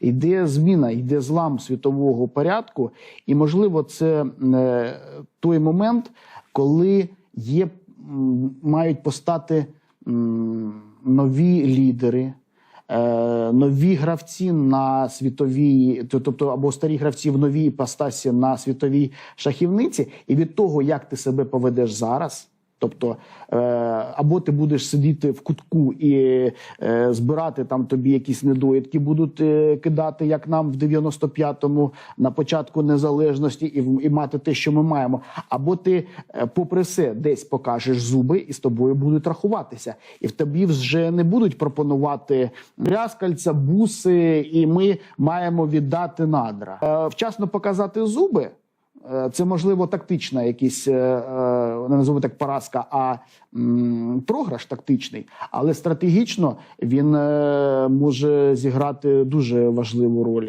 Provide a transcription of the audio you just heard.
Йде зміна, йде злам світового порядку, і можливо, це е, той момент, коли є, мають постати нові лідери. е, Нові гравці на світовій, тобто або старі гравці в новій іпостасі на світовій шахівниці, і від того, як ти себе поведеш зараз, тобто е, або ти будеш сидіти в кутку і е, збирати там тобі якісь недоїдки, будуть е, кидати, як нам в 95-му на початку незалежності, і, і мати те, що ми маємо. Або ти, попри все, десь покажеш зуби, і з тобою будуть рахуватися. І в тобі вже не будуть пропонувати брязкальця, буси, і ми маємо віддати надра. Вчасно показати зуби. Це можливо тактична якісь не назову так поразка, а м, програш тактичний, але стратегічно він е, може зіграти дуже важливу роль.